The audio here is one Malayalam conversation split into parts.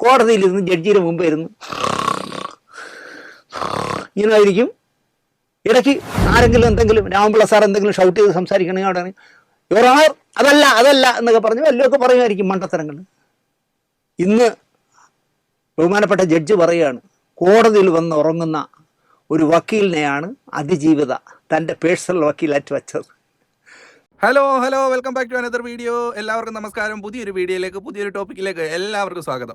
കോടതിയിൽ ഇരുന്ന് ജഡ്ജിയുടെ മുമ്പ് ഇരുന്ന് ഇങ്ങനെ ആയിരിക്കും ഇടയ്ക്ക് ആരെങ്കിലും എന്തെങ്കിലും രാമപിള്ള സാർ എന്തെങ്കിലും ഷൗട്ട് ചെയ്ത് സംസാരിക്കണമെങ്കിൽ അവിടെ യുവർ ഓണർ അതല്ല അതല്ല എന്നൊക്കെ പറഞ്ഞു വല്ലതൊക്കെ പറയുമായിരിക്കും മണ്ടത്തരങ്ങൾ ഇന്ന് ബഹുമാനപ്പെട്ട ജഡ്ജ് പറയുകയാണ് കോടതിയിൽ വന്ന് ഉറങ്ങുന്ന ഒരു വക്കീലിനെയാണ് അതിജീവിത തന്റെ പേഴ്സണൽ വക്കീലായിട്ട് വച്ചത്. Hello hello welcome back to another video എല്ലാവർക്കും നമസ്കാരം. പുതിയൊരു വീഡിയോയിലേക്ക് പുതിയൊരു ടോപ്പിക്കിലേക്ക് എല്ലാവർക്കും സ്വാഗതം.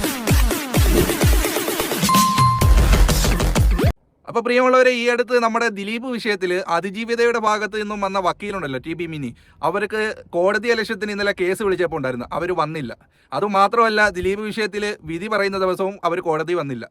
അപ്പോൾ പ്രിയമുള്ളവരെ ഈ അടുത്ത് നമ്മുടെ ദിലീപ് വിഷയത്തിൽ അതിജീവിതയുടെ ഭാഗത്ത് നിന്നും വന്ന വക്കീലുണ്ടല്ലോ ടി ബി മിനി. അവർക്ക് കോടതി അലക്ഷ്യത്തിന് ഇന്നലെ കേസ് വിളിച്ചപ്പോൾ ഉണ്ടായിരുന്നു. അവർ വന്നില്ല. അതുമാത്രമല്ല ദിലീപ് വിഷയത്തിൽ വിധി പറയുന്ന ദിവസവും അവർ കോടതി വന്നില്ല.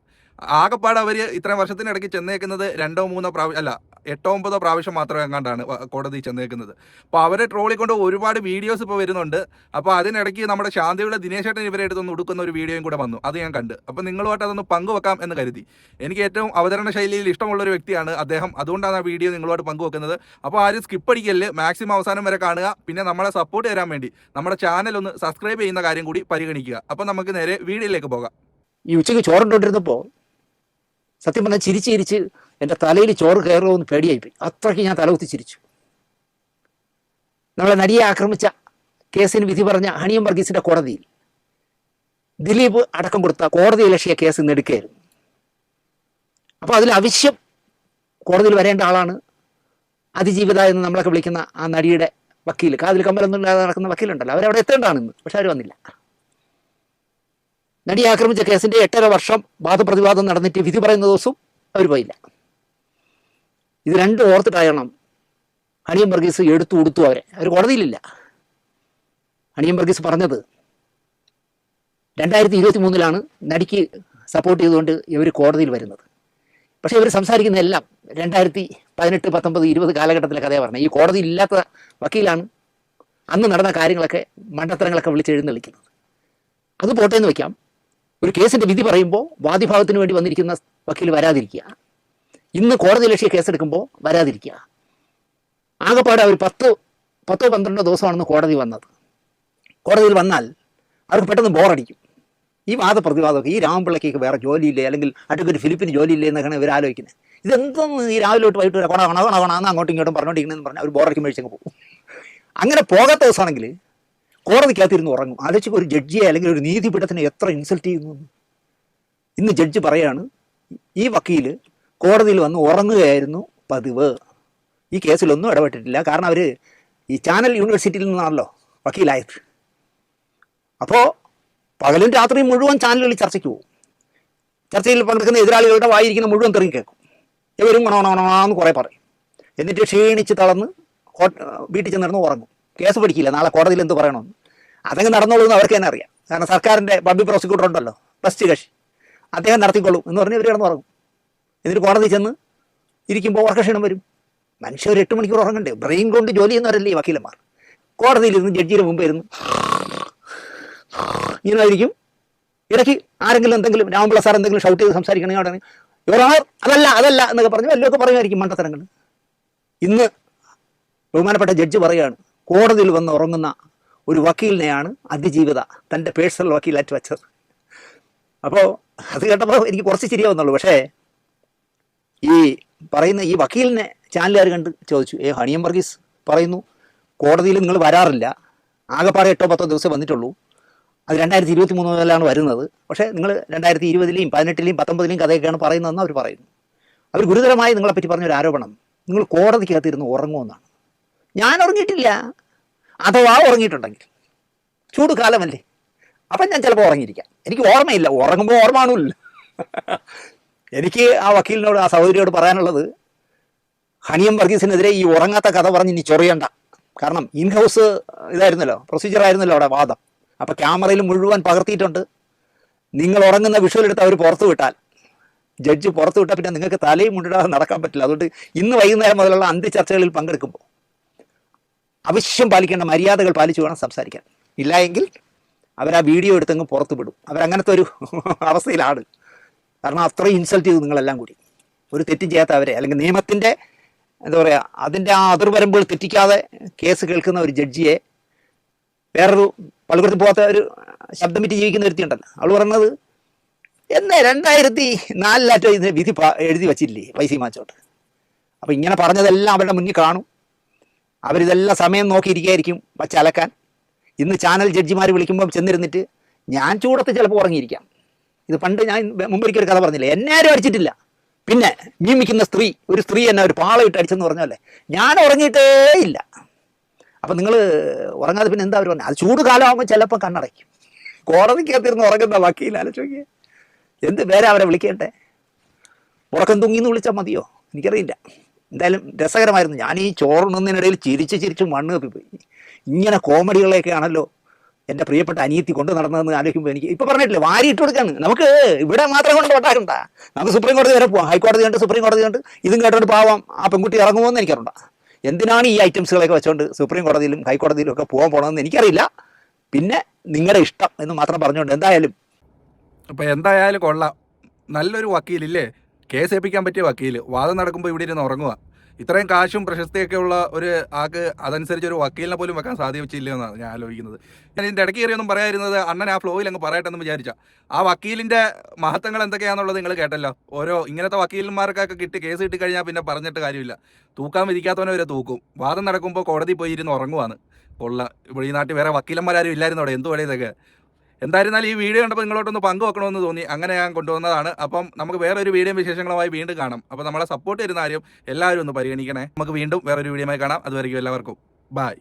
ആകെപ്പാട് അവർ ഇത്രയും വർഷത്തിനിടയ്ക്ക് ചെന്നേക്കുന്നത് രണ്ടോ മൂന്നോ പ്രാവശ്യം അല്ല എട്ടോ ഒമ്പതോ പ്രാവശ്യം മാത്രമേ എങ്ങാണ്ടാണ് കോടതി ചെന്നേക്കുന്നത്. അപ്പോൾ അവരെ ട്രോളി കൊണ്ട് ഒരുപാട് വീഡിയോസ് ഇപ്പോൾ വരുന്നുണ്ട്. അപ്പോൾ അതിനിടയ്ക്ക് നമ്മുടെ ശാന്തിയുടെ ദിനേശേട്ടൻ ഇവരെ എടുത്തൊന്ന് ഉടുക്കുന്ന ഒരു വീഡിയോയും കൂടെ വന്നു. അത് ഞാൻ കണ്ട്. അപ്പോൾ നിങ്ങളുമായിട്ട് അതൊന്ന് പങ്കുവെക്കാം എന്ന് കരുതി. എനിക്ക് ഏറ്റവും അവതരണ ശൈലിയിൽ ഇഷ്ടമുള്ള ഒരു വ്യക്തിയാണ് അദ്ദേഹം. അതുകൊണ്ടാണ് ആ വീഡിയോ നിങ്ങളുമായിട്ട് പങ്കുവെക്കുന്നത്. അപ്പോൾ ആരും സ്കിപ്പ് അടിക്കൽ മാക്സിമം അവസാനം വരെ കാണുക. പിന്നെ നമ്മളെ സപ്പോർട്ട് തരാൻ വേണ്ടി നമ്മുടെ ചാനൽ ഒന്ന് സബ്സ്ക്രൈബ് ചെയ്യുന്ന കാര്യം കൂടി പരിഗണിക്കുക. അപ്പോൾ നമുക്ക് നേരെ വീഡിയോയിലേക്ക് പോകാം. ഈ ഉച്ചയ്ക്ക് ചോറുണ്ടോണ്ടിരുന്നപ്പോൾ സത്യം പറഞ്ഞാൽ ചിരിച്ച് ചിരിച്ച് എന്റെ തലയിൽ ചോറ് കയറുമെന്ന് പേടിയായിപ്പോയി. അത്രയ്ക്ക് ഞാൻ തലകുത്തി ചിരിച്ചു. നമ്മളെ നടിയെ ആക്രമിച്ച കേസിന് വിധി പറഞ്ഞ ഹണിയം വർഗീസിന്റെ കോടതിയിൽ ദിലീപ് അടക്കം കൊടുത്ത കോടതി ലക്ഷ്യ കേസ് നെടുക്കുകയായിരുന്നു അപ്പോൾ അതിൽ അവശ്യം കോടതിയിൽ വരേണ്ട ആളാണ് അതിജീവിത എന്ന് നമ്മളൊക്കെ വിളിക്കുന്ന ആ നടിയുടെ വക്കീൽ കാതിൽ കമ്പലൊന്നും ഇല്ലാതെ നടക്കുന്ന വക്കീലുണ്ടല്ലോ. അവരവിടെ എത്തേണ്ടതാണ് ഇന്ന്. പക്ഷെ അവർ വന്നില്ല. നടി ആക്രമിച്ച കേസിന്റെ എട്ടര വർഷം വാദപ്രതിവാദം നടന്നിട്ട് വിധി പറയുന്ന ദിവസവും അവർ പോയില്ല. ഇത് രണ്ടും ഓർത്തിട്ടായണം ഹണിയം വർഗീസ് എടുത്തു കൊടുത്തു അവരെ. അവർ കോടതിയിലില്ല. ഹണിയം വർഗീസ് പറഞ്ഞത് രണ്ടായിരത്തി ഇരുപത്തി മൂന്നിലാണ് നടിക്ക് സപ്പോർട്ട് ചെയ്തുകൊണ്ട് ഇവർ കോടതിയിൽ വരുന്നത്. പക്ഷേ ഇവർ സംസാരിക്കുന്ന എല്ലാം രണ്ടായിരത്തി പതിനെട്ട് പത്തൊമ്പത് ഇരുപത് കാലഘട്ടത്തിലെ കഥയാണ് പറഞ്ഞത്. ഈ കോടതി ഇല്ലാത്ത വക്കീലാണ് അന്ന് നടന്ന കാര്യങ്ങളൊക്കെ മണ്ടത്തരങ്ങളൊക്കെ വിളിച്ചെഴുന്നള്ളിക്കുന്നത് അത് പോട്ടേന്ന് വയ്ക്കാം. ഒരു കേസിന്റെ വിധി പറയുമ്പോൾ വാദിഭാഗത്തിന് വേണ്ടി വന്നിരിക്കുന്ന വക്കീൽ വരാതിരിക്കുക. ഇന്ന് കോടതി ലക്ഷ്യ കേസെടുക്കുമ്പോൾ വരാതിരിക്കുക. ആകെപ്പാടെ അവർ പത്ത് പത്തോ പന്ത്രണ്ടോ ദിവസമാണെന്ന് കോടതി വന്നത്. കോടതിയിൽ വന്നാൽ അവർക്ക് പെട്ടെന്ന് ബോറടിക്കും. ഈ വാദപ്രതിവാദമൊക്കെ ഈ രാമപിള്ളയ്ക്ക് വേറെ ജോലിയില്ലേ? അല്ലെങ്കിൽ അഡ്വക്കേറ്റ് ഫിലിപ്പിന് ജോലിയില്ലേ എന്നൊക്കെയാണ് ഇവർ ആലോചിക്കുന്നത്. ഇതെന്തെന്ന് ഈ രാവിലെ തൊട്ട് വൈകിട്ട് കൊണ കൊണ അങ്ങോട്ടും ഇങ്ങോട്ടും പറഞ്ഞോണ്ടിരിക്കണമെന്ന് പറഞ്ഞാൽ അവർ ബോറടിക്കുമ്പോഴേക്കും പോകും. അങ്ങനെ പോകാത്ത ദിവസമാണെങ്കിൽ കോടതിക്കകത്തിരുന്ന് ഉറങ്ങും. ആലോചിച്ച് ഒരു ജഡ്ജിയെ അല്ലെങ്കിൽ ഒരു നീതിപീഠത്തിനെ എത്ര ഇൻസൾട്ട് ചെയ്യുന്നു ഇന്ന് ജഡ്ജ് പറയാണ് ഈ വക്കീൽ കോടതിയിൽ വന്ന് ഉറങ്ങുകയായിരുന്നു പതിവ്. ഈ കേസിലൊന്നും ഇടപെട്ടിട്ടില്ല. കാരണം അവർ ഈ ചാനൽ യൂണിവേഴ്സിറ്റിയിൽ നിന്നാണല്ലോ വക്കീലായത്. അപ്പോൾ പകലും രാത്രിയും മുഴുവൻ ചാനലുകളിൽ ചർച്ചയ്ക്ക് പോകും. ചർച്ചയിൽ പങ്കെടുക്കുന്ന എതിരാളികളുടെ വായിരിക്കുന്ന മുഴുവൻ തെറി കേൾക്കും. ഇവരും ഗുണഗുണമെന്ന് കുറേ പറയും. എന്നിട്ട് ക്ഷീണിച്ച് തളർന്ന് വീട്ടിൽ ചെന്നിരുന്ന് ഉറങ്ങും. കേസ് പഠിക്കില്ല. നാളെ കോടതിയിൽ എന്ത് പറയണമെന്ന്. അതങ്ങ് നടന്നോളൂ എന്ന് അവർക്ക് തന്നെ അറിയാം. കാരണം സർക്കാരിന്റെ പബ്ലിക് പ്രോസിക്യൂട്ടർ ഉണ്ടല്ലോ ഫസ്റ്റ് കക്ഷി. അദ്ദേഹം നടത്തിക്കൊള്ളും എന്ന് പറഞ്ഞ് ഇവർ കിടന്ന് ഉറങ്ങും. എന്നിട്ട് കോടതി ചെന്ന് ഇരിക്കുമ്പോൾ ഉറക്കക്ഷീണം വരും. മനുഷ്യർ എട്ട് മണിക്കൂർ ഉറങ്ങണ്ടേ? ബ്രെയിൻ കൊണ്ട് ജോലി ചെയ്യുന്നവരല്ലേ ഈ വക്കീലന്മാർ? കോടതിയിലിരുന്ന് ജഡ്ജിയുടെ മുമ്പ് ഇരുന്ന് ഇങ്ങനെ ആയിരിക്കും ഇടയ്ക്ക് ആരെങ്കിലും എന്തെങ്കിലും രാമപിള്ള സാർ എന്തെങ്കിലും ഷൗട്ട് ചെയ്ത് സംസാരിക്കണമെങ്കിൽ അവിടെ. ഓണർ അതല്ല അതല്ല എന്നൊക്കെ പറഞ്ഞ് വല്ലതൊക്കെ പറയുമായിരിക്കും മണ്ടത്തരങ്ങൾ ഇന്ന് ബഹുമാനപ്പെട്ട ജഡ്ജ് പറയുകയാണ് കോടതിയിൽ വന്ന് ഉറങ്ങുന്ന ഒരു വക്കീലിനെയാണ് അതിജീവിത തന്റെ പേഴ്സണൽ വക്കീലായിട്ട് വെച്ചത്. അപ്പോൾ അത് കേട്ടപ്പോൾ എനിക്ക് കുറച്ച് ചിരിയാവുന്നുള്ളൂ. പക്ഷേ ഈ പറയുന്ന ഈ വക്കീലിനെ ചാനലുകാർ കണ്ട് ചോദിച്ചു ഏ ഹണിയം വർഗീസ് പറയുന്നു കോടതിയിൽ നിങ്ങൾ വരാറില്ല. ആകെപ്പാടെ എട്ടോ പത്തോ ദിവസം വന്നിട്ടുള്ളൂ. അത് രണ്ടായിരത്തി ഇരുപത്തി മൂന്ന് മുതലാണ് വരുന്നത്. പക്ഷേ നിങ്ങൾ രണ്ടായിരത്തി ഇരുപതിലെയും പതിനെട്ടിലെയും പത്തൊമ്പതിലെയും കഥയൊക്കെയാണ് പറയുന്നതെന്ന് അവർ പറയുന്നു. അവർ ഗുരുതരമായി നിങ്ങളെപ്പറ്റി പറഞ്ഞൊരു ആരോപണം. നിങ്ങൾ കോടതിക്കകത്തിരുന്ന് ഉറങ്ങുമെന്നാണ്. ഞാൻ ഉറങ്ങിയിട്ടില്ല. അഥവാ ഉറങ്ങിയിട്ടുണ്ടെങ്കിൽ. ചൂട് കാലമല്ലേ? അപ്പം ഞാൻ ചിലപ്പോൾ ഉറങ്ങിയിരിക്കാം. എനിക്ക് ഓർമ്മയില്ല. ഉറങ്ങുമ്പോൾ ഓർമ്മ എനിക്ക് ആ വക്കീലിനോട് ആ സഹോദരിയോട് പറയാനുള്ളത് ഹണിയം വർഗീസിനെതിരെ ഈ ഉറങ്ങാത്ത കഥ പറഞ്ഞ് ഇനി ചൊറിയണ്ട. കാരണം ഇൻ ഹൗസ് ഇതായിരുന്നല്ലോ പ്രൊസീജിയർ ആയിരുന്നല്ലോ അവിടെ വാദം. അപ്പോൾ ക്യാമറയിൽ മുഴുവൻ പകർത്തിയിട്ടുണ്ട്. നിങ്ങൾ ഉറങ്ങുന്ന വിഷ്വൽ എടുത്ത് അവർ പുറത്തു വിട്ടാൽ. ജഡ്ജ് പുറത്തു വിട്ടാൽ പിന്നെ നിങ്ങൾക്ക് തലയും മുണ്ടിടാതെ നടക്കാൻ പറ്റില്ല. അതുകൊണ്ട് ഇന്ന് വൈകുന്നേരം മുതലുള്ള അന്ത്യ ചർച്ചകളിൽ പങ്കെടുക്കുമ്പോൾ അവശ്യം പാലിക്കേണ്ട മര്യാദകൾ പാലിച്ചു വേണം സംസാരിക്കാൻ. ഇല്ല എങ്കിൽ അവർ ആ വീഡിയോ എടുത്തങ്ങ് പുറത്തു വിടും. അവരങ്ങനത്തെ ഒരു അവസ്ഥയിലാണ്. കാരണം അത്രയും ഇൻസൾട്ട് ചെയ്തു നിങ്ങളെല്ലാം കൂടി. ഒരു തെറ്റും ചെയ്യാത്ത അവരെ. അല്ലെങ്കിൽ നിയമത്തിന്റെ എന്താ പറയുക അതിന്റെ ആ അതിർവരമ്പുകൾ തെറ്റിക്കാതെ കേസ് കേൾക്കുന്ന ഒരു ജഡ്ജിയെ വേറൊരു പള്ളിക്കൂടത്തിൽ പോകാത്ത ഒരു ശബ്ദം വിറ്റ് ജീവിക്കുന്ന ഒരുത്തിയുണ്ടല്ലോ അവൾ പറഞ്ഞത് എന്നെ രണ്ടായിരത്തി നാലിലാറ്റോ ഇതിന് വിധി എഴുതി വച്ചില്ലേ പൈസ മാച്ചോട്ട്? അപ്പം ഇങ്ങനെ പറഞ്ഞതെല്ലാം അവരുടെ മുന്നിൽ കാണും. അവരിതെല്ലാം സമയം നോക്കിയിരിക്കുകയായിരിക്കും വച്ചലക്കാൻ ഇന്ന് ചാനൽ ജഡ്ജിമാർ വിളിക്കുമ്പോൾ ചെന്നിരുന്നിട്ട് ഞാൻ ചൂടത്ത് ചിലപ്പോൾ ഉറങ്ങിയിരിക്കാം. ഇത് പണ്ട് ഞാൻ മുമ്പൊരിക്കൽ കഥ പറഞ്ഞില്ലേ എന്നെ ആരും അടിച്ചിട്ടില്ല. പിന്നെ നിയമിക്കുന്ന സ്ത്രീ ഒരു സ്ത്രീ എന്നെ ഒരു പാളയിട്ട് അടിച്ചെന്ന് പറഞ്ഞല്ലേ ഞാൻ ഉറങ്ങിയിട്ടേ ഇല്ല. അപ്പം നിങ്ങൾ ഉറങ്ങാതെ പിന്നെ എന്താ അവർ പറഞ്ഞത് അത് ചൂട് കാലമാകുമ്പോൾ ചിലപ്പോൾ കണ്ണടയ്ക്കും. കോടതിക്കകത്തിരുന്ന് ഉറങ്ങുന്ന വക്കീൽ ആലോചിക്കുക എന്ത് പേരാ അവരെ വിളിക്കട്ടെ ഉറക്കം തുങ്ങിന്ന് വിളിച്ചാൽ മതിയോ? എനിക്കറിയില്ല. എന്തായാലും രസകരമായിരുന്നു. ഞാൻ ഈ ചോറുണ്ണുന്നതിനിടയിൽ ചിരിച്ച് ചിരിച്ച് മണ്ണ് കപ്പിപ്പോയി ഇങ്ങനെ കോമഡികളെയൊക്കെ ആണല്ലോ എന്റെ പ്രിയപ്പെട്ട അനിയത്തി കൊണ്ട് നടന്നതെന്ന് ആലോചിക്കുമ്പോൾ എനിക്ക് പറഞ്ഞിട്ടില്ലേ വാരി ഇട്ട് കൊടുക്കാണ് നമുക്ക് ഇവിടെ മാത്രം കൊണ്ട് ഉണ്ടാക്കണ്ട നമുക്ക് സുപ്രീം കോടതി വരെ പോവാം. ഹൈക്കോടതി കണ്ട് സുപ്രീം കോടതി കണ്ട്. ഇതും കേട്ടോണ്ട് പാവാം ആ പെൺകുട്ടി ഇറങ്ങുമോ എന്ന് എനിക്കറിയണ്ട എന്തിനാണ് ഈ ഐറ്റംസുകളൊക്കെ വെച്ചുകൊണ്ട് സുപ്രീം കോടതിയിലും ഹൈക്കോടതിയിലും ഒക്കെ പോകാൻ പോകണമെന്ന് എനിക്കറിയില്ല. പിന്നെ നിങ്ങളുടെ ഇഷ്ടം എന്ന് മാത്രം പറഞ്ഞുകൊണ്ട് എന്തായാലും. അപ്പോൾ എന്തായാലും കൊള്ളാം. നല്ലൊരു വക്കീലില്ലേ? കേസ് ഏൽപ്പിക്കാൻ പറ്റിയ വക്കീൽ വാദം നടക്കുമ്പോൾ ഇവിടെ ഇരുന്ന് ഉറങ്ങുക ഇത്രയും കാശും പ്രശസ്തിയൊക്കെ ഉള്ള ഒരു ആൾക്ക് അതനുസരിച്ച് ഒരു വക്കീലിനെ പോലും വെക്കാൻ സാധിച്ചില്ല എന്നാണ് ഞാൻ ആലോചിക്കുന്നത്. ഞാൻ ഇതിന്റെ ഇടയ്ക്ക് കയറിയൊന്നും പറയാതിരുന്നത് അണ്ണൻ ആ ഫ്ലോയിൽ അങ്ങ് പറയട്ടെ എന്ന് വിചാരിച്ച. ആ വക്കീലിന്റെ മഹത്വങ്ങൾ എന്തൊക്കെയാണെന്നുള്ളത് നിങ്ങൾ കേട്ടല്ലോ. ഓരോ ഇങ്ങനത്തെ വക്കീലന്മാർക്കൊക്കെ കിട്ടി കേസ് കിട്ടി കഴിഞ്ഞാൽ പിന്നെ പറഞ്ഞിട്ട് കാര്യമില്ല. തൂക്കാൻ വിധിക്കാത്തവനെ വരെ തൂക്കും. വാദം നടക്കുമ്പോൾ കോടതി പോയി ഇരുന്ന് ഉറങ്ങുവാണ് കൊള്ള ഇവിടെ ഈ നാട്ടിൽ വേറെ വക്കീലന്മാരും ഇല്ലായിരുന്നു അവിടെ എന്തുവാടേ എന്തായിരുന്നാലും ഈ വീഡിയോ കണ്ടപ്പോൾ നിങ്ങളോട്ടൊന്ന് പങ്കുവെക്കണമെന്ന് തോന്നി. അങ്ങനെ ഞാൻ കൊണ്ടുവന്നതാണ്. അപ്പം നമുക്ക് വേറൊരു വീഡിയോ വിശേഷങ്ങളുമായി വീണ്ടും കാണാം. അപ്പോൾ നമ്മളെ സപ്പോർട്ട് ചെയ്യുന്ന കാര്യം എല്ലാവരും ഒന്ന് പരിഗണിക്കണേ. നമുക്ക് വീണ്ടും വേറൊരു വീഡിയോ കാണാം. അതുവരെയും എല്ലാവർക്കും. ബായ്